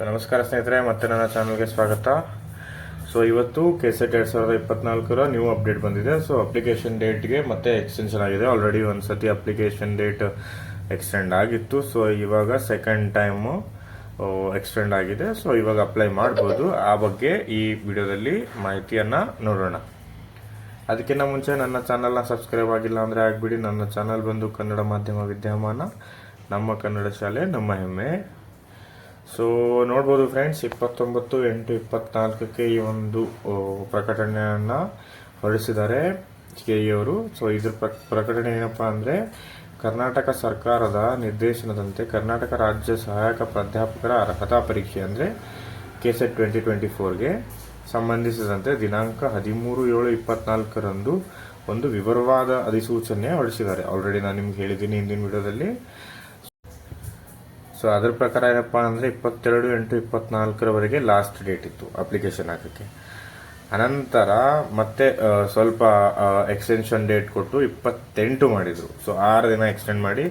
So ನಮಸ್ಕಾರ ಸ್ನೇಹಿತರೆ, ಮತ್ತೆ ನನ್ನ ಚಾನಲ್ಗೆ ಸ್ವಾಗತ. ಸೊ ಇವತ್ತು ಕೆ ಸೆಟ್ ಎರಡು ಸಾವಿರದ ಇಪ್ಪತ್ನಾಲ್ಕರ ನ್ಯೂ ಅಪ್ಡೇಟ್ ಬಂದಿದೆ. ಸೊ ಅಪ್ಲಿಕೇಶನ್ ಡೇಟ್ಗೆ ಮತ್ತೆ ಎಕ್ಸ್ಟೆನ್ಷನ್ ಆಗಿದೆ. ಆಲ್ರೆಡಿ ಒಂದು ಸತಿ ಅಪ್ಲಿಕೇಶನ್ ಡೇಟ್ ಎಕ್ಸ್ಟೆಂಡ್ ಆಗಿತ್ತು. ಸೊ ಇವಾಗ ಸೆಕೆಂಡ್ ಟೈಮು ಎಕ್ಸ್ಟೆಂಡ್ ಆಗಿದೆ. ಸೊ ಇವಾಗ ಅಪ್ಲೈ ಮಾಡ್ಬೋದು. ಆ ಬಗ್ಗೆ ಈ ವಿಡಿಯೋದಲ್ಲಿ ಮಾಹಿತಿಯನ್ನು ನೋಡೋಣ. ಅದಕ್ಕಿಂತ ಮುಂಚೆ ನನ್ನ ಚಾನಲ್ನ ಸಬ್ಸ್ಕ್ರೈಬ್ ಆಗಿಲ್ಲ ಅಂದರೆ ಆಗಿಬಿಡಿ. ನನ್ನ ಚಾನಲ್ ಬಂದು ಕನ್ನಡ ಮಾಧ್ಯಮ ವಿದ್ಯಮಾನ. ನಮ್ಮ ಕನ್ನಡ ಶಾಲೆ, ನಮ್ಮ ಹೆಮ್ಮೆ. ಸೊ ನೋಡ್ಬೋದು ಫ್ರೆಂಡ್ಸ್ ಇಪ್ಪತ್ತೊಂಬತ್ತು, ಎಂಟು, ಇಪ್ಪತ್ನಾಲ್ಕಕ್ಕೆ ಈ ಒಂದು ಪ್ರಕಟಣೆಯನ್ನು ಹೊರಡಿಸಿದ್ದಾರೆ ಕೆ ಅವರು. ಸೊ ಇದ್ರ ಪ್ರ ಪ್ರಕಟಣೆ ಏನಪ್ಪ ಅಂದರೆ, ಕರ್ನಾಟಕ ಸರ್ಕಾರದ ನಿರ್ದೇಶನದಂತೆ ಕರ್ನಾಟಕ ರಾಜ್ಯ ಸಹಾಯಕ ಪ್ರಾಧ್ಯಾಪಕರ ಅರ್ಹತಾ ಪರೀಕ್ಷೆ ಅಂದರೆ ಕೆ ಸೆಟ್ ಟ್ವೆಂಟಿ ಟ್ವೆಂಟಿ ಫೋರ್ಗೆ ಸಂಬಂಧಿಸಿದಂತೆ ದಿನಾಂಕ ಹದಿಮೂರು, ಏಳು, ಇಪ್ಪತ್ನಾಲ್ಕರಂದು ಒಂದು ವಿವರವಾದ ಅಧಿಸೂಚನೆ ಹೊರಡಿಸಿದ್ದಾರೆ. ಆಲ್ರೆಡಿ ನಾನು ನಿಮ್ಗೆ ಹೇಳಿದ್ದೀನಿ ಹಿಂದಿನ ವಿಡಿಯೋದಲ್ಲಿ. ಸೊ ಅದ್ರ ಪ್ರಕಾರ ಏನಪ್ಪ ಅಂದರೆ ಇಪ್ಪತ್ತೆರಡು ಎಂಟು ಇಪ್ಪತ್ನಾಲ್ಕರವರೆಗೆ ಲಾಸ್ಟ್ ಡೇಟ್ ಇತ್ತು ಅಪ್ಲಿಕೇಶನ್ ಹಾಕೋಕ್ಕೆ. ಅನಂತರ ಮತ್ತೆ ಸ್ವಲ್ಪ ಎಕ್ಸ್ಟೆನ್ಷನ್ ಡೇಟ್ ಕೊಟ್ಟು ಇಪ್ಪತ್ತೆಂಟು ಮಾಡಿದರು. ಸೊ ಆರು ದಿನ ಎಕ್ಸ್ಟೆಂಡ್ ಮಾಡಿ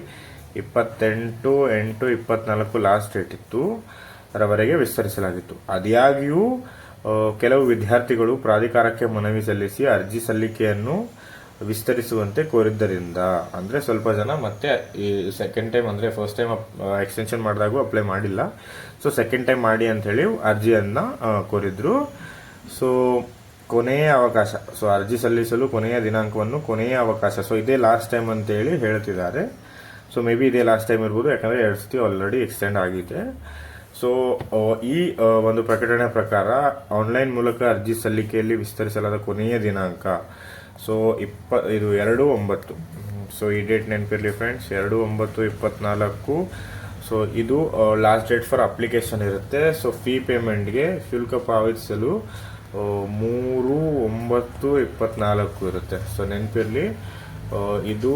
ಇಪ್ಪತ್ತೆಂಟು ಎಂಟು ಇಪ್ಪತ್ನಾಲ್ಕು ಲಾಸ್ಟ್ ಡೇಟ್ ಇತ್ತು, ರವರೆಗೆ ವಿಸ್ತರಿಸಲಾಗಿತ್ತು. ಅದಾಗಿಯೂ ಕೆಲವು ವಿದ್ಯಾರ್ಥಿಗಳು ಪ್ರಾಧಿಕಾರಕ್ಕೆ ಮನವಿ ಸಲ್ಲಿಸಿ ಅರ್ಜಿ ಸಲ್ಲಿಕೆಯನ್ನು ವಿಸ್ತರಿಸುವಂತೆ ಕೋರಿದ್ದರಿಂದ. ಅಂದರೆ ಸ್ವಲ್ಪ ಜನ ಮತ್ತೆ ಈ ಸೆಕೆಂಡ್ ಟೈಮ್ ಅಂದರೆ ಫಸ್ಟ್ ಟೈಮ್ ಎಕ್ಸ್ಟೆನ್ಷನ್ ಮಾಡಿದಾಗೂ ಅಪ್ಲೈ ಮಾಡಿಲ್ಲ. ಸೊ ಸೆಕೆಂಡ್ ಟೈಮ್ ಮಾಡಿ ಅಂತ ಹೇಳಿ ಅರ್ಜಿಯನ್ನು ಕೋರಿದ್ರು. ಸೊ ಕೊನೆಯ ಅವಕಾಶ ಸೊ ಅರ್ಜಿ ಸಲ್ಲಿಸಲು ಕೊನೆಯ ದಿನಾಂಕವನ್ನು ಕೊನೆಯ ಅವಕಾಶ. ಸೊ ಇದೇ ಲಾಸ್ಟ್ ಟೈಮ್ ಅಂತೇಳಿ ಹೇಳ್ತಿದ್ದಾರೆ. ಸೊ ಮೇ ಬಿ ಇದೇ ಲಾಸ್ಟ್ ಟೈಮ್ ಇರ್ಬೋದು, ಯಾಕಂದರೆ ಎರಡು ಸತಿ ಆಲ್ರೆಡಿ ಎಕ್ಸ್ಟೆಂಡ್ ಆಗಿದೆ. ಸೊ ಈ ಒಂದು ಪ್ರಕಟಣೆ ಪ್ರಕಾರ ಆನ್ಲೈನ್ ಮೂಲಕ ಅರ್ಜಿ ಸಲ್ಲಿಕೆಯಲ್ಲಿ ವಿಸ್ತರಿಸಲಾದ ಕೊನೆಯ ದಿನಾಂಕ ಸೊ ಇಪ್ಪ, ಇದು ಎರಡು ಒಂಬತ್ತು. ಸೊ ಈ ಡೇಟ್ ನೆನಪಿರಲಿ ಫ್ರೆಂಡ್ಸ್ ಎರಡು ಒಂಬತ್ತು ಇಪ್ಪತ್ನಾಲ್ಕು. ಸೊ ಇದು ಲಾಸ್ಟ್ ಡೇಟ್ ಫಾರ್ ಅಪ್ಲಿಕೇಶನ್ ಇರುತ್ತೆ. ಸೊ ಫೀ ಪೇಮೆಂಟ್ಗೆ ಶುಲ್ಕ ಪಾವತಿಸಲು ಮೂರು ಒಂಬತ್ತು ಇಪ್ಪತ್ನಾಲ್ಕು ಇರುತ್ತೆ. ಸೊ ನೆನಪಿರಲಿ ಇದು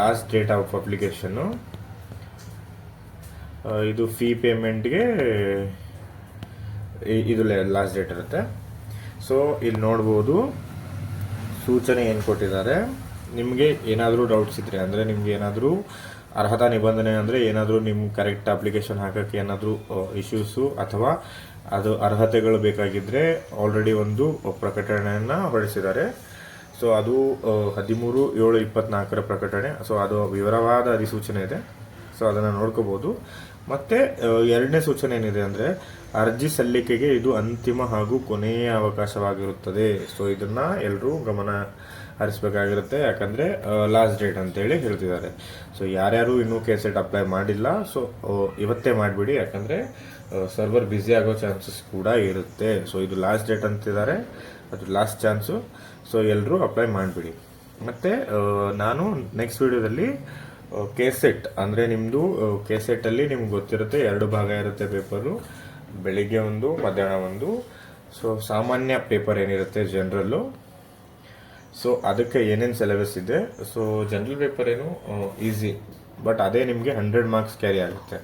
ಲಾಸ್ಟ್ ಡೇಟ್ ಆಫ್ ಅಪ್ಲಿಕೇಶನ್ನು ಇದು ಫೀ ಪೇಮೆಂಟ್ಗೆ ಇದು ಲಾಸ್ಟ್ ಡೇಟ್ ಇರುತ್ತೆ. ಸೊ ಇಲ್ಲಿ ನೋಡ್ಬೋದು. ಸೂಚನೆ ಏನು ಕೊಟ್ಟಿದ್ದಾರೆ. ನಿಮಗೆ ಏನಾದರೂ ಡೌಟ್ಸ್ ಇದ್ದರೆ ಅಂದರೆ ನಿಮ್ಗೆ ಏನಾದರೂ ಅರ್ಹತಾ ನಿಬಂಧನೆ ಅಂದರೆ ಏನಾದರೂ ನಿಮ್ಮ ಕರೆಕ್ಟ್ ಅಪ್ಲಿಕೇಶನ್ ಹಾಕೋಕ್ಕೆ ಏನಾದರೂ ಇಶ್ಯೂಸು ಅಥವಾ ಅದು ಅರ್ಹತೆಗಳು ಬೇಕಾಗಿದ್ದರೆ ಆಲ್ರೆಡಿ ಒಂದು ಪ್ರಕಟಣೆಯನ್ನು ಹೊರಡಿಸಿದ್ದಾರೆ. ಸೊ ಅದು ಹದಿಮೂರು, ಏಳು, ಇಪ್ಪತ್ನಾಲ್ಕರ ಪ್ರಕಟಣೆ. ಸೊ ಅದು ವಿವರವಾದ ಅಧಿಸೂಚನೆ ಇದೆ. ಸೊ ಅದನ್ನು ನೋಡ್ಕೋಬೋದು. ಮತ್ತೆ ಎರಡನೇ ಸೂಚನೆ ಏನಿದೆ ಅಂದರೆ, ಅರ್ಜಿ ಸಲ್ಲಿಕೆಗೆ ಇದು ಅಂತಿಮ ಹಾಗೂ ಕೊನೆಯ ಅವಕಾಶವಾಗಿರುತ್ತದೆ. ಸೊ ಇದನ್ನ ಎಲ್ಲರೂ ಗಮನ ಹರಿಸಬೇಕಾಗಿರುತ್ತೆ. ಯಾಕಂದರೆ ಲಾಸ್ಟ್ ಡೇಟ್ ಅಂತೇಳಿ ಹೇಳ್ತಿದ್ದಾರೆ. ಸೊ ಯಾರ್ಯಾರು ಇನ್ನೂ ಕೆ ಸೆಟ್ ಅಪ್ಲೈ ಮಾಡಿಲ್ಲ ಸೊ ಇವತ್ತೇ ಮಾಡಿಬಿಡಿ. ಯಾಕಂದರೆ ಸರ್ವರ್ ಬ್ಯುಸಿ ಆಗೋ ಚಾನ್ಸಸ್ ಕೂಡ ಇರುತ್ತೆ. ಸೊ ಇದು ಲಾಸ್ಟ್ ಡೇಟ್ ಅಂತಿದ್ದಾರೆ. ಅದು ಲಾಸ್ಟ್ ಚಾನ್ಸು ಸೊ ಎಲ್ಲರೂ ಅಪ್ಲೈ ಮಾಡಿಬಿಡಿ. ಮತ್ತು ನಾನು ನೆಕ್ಸ್ಟ್ ವಿಡಿಯೋದಲ್ಲಿ ಕೆಸೆಟ್ ಅಂದರೆ ನಿಮ್ಮದು ಕೆಸೆಟ್ಟಲ್ಲಿ ನಿಮ್ಗೆ ಗೊತ್ತಿರುತ್ತೆ ಎರಡು ಭಾಗ ಇರುತ್ತೆ ಪೇಪರು. ಬೆಳಿಗ್ಗೆ ಒಂದು, ಮಧ್ಯಾಹ್ನ ಒಂದು. ಸೊ ಸಾಮಾನ್ಯ ಪೇಪರ್ ಏನಿರುತ್ತೆ ಜನರಲ್ಲು. ಸೊ ಅದಕ್ಕೆ ಏನೇನು ಸಿಲೆಬಸ್ ಇದೆ? ಸೊ ಜನರಲ್ ಪೇಪರ್ ಏನು ಈಸಿ ಬಟ್ ಅದೇ ನಿಮಗೆ ಹಂಡ್ರೆಡ್ ಮಾರ್ಕ್ಸ್ ಕ್ಯಾರಿ ಆಗುತ್ತೆ.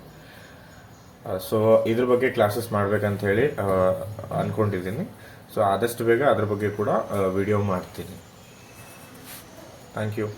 ಸೊ ಇದ್ರ ಬಗ್ಗೆ ಕ್ಲಾಸಸ್ ಮಾಡ್ಬೇಕಂತ ಹೇಳಿ ಅಂದ್ಕೊಂಡಿದ್ದೀನಿ ಸೊ ಆದಷ್ಟು ಬೇಗ ಅದ್ರ ಬಗ್ಗೆ ಕೂಡ ವಿಡಿಯೋ ಮಾಡ್ತೀನಿ. Thank you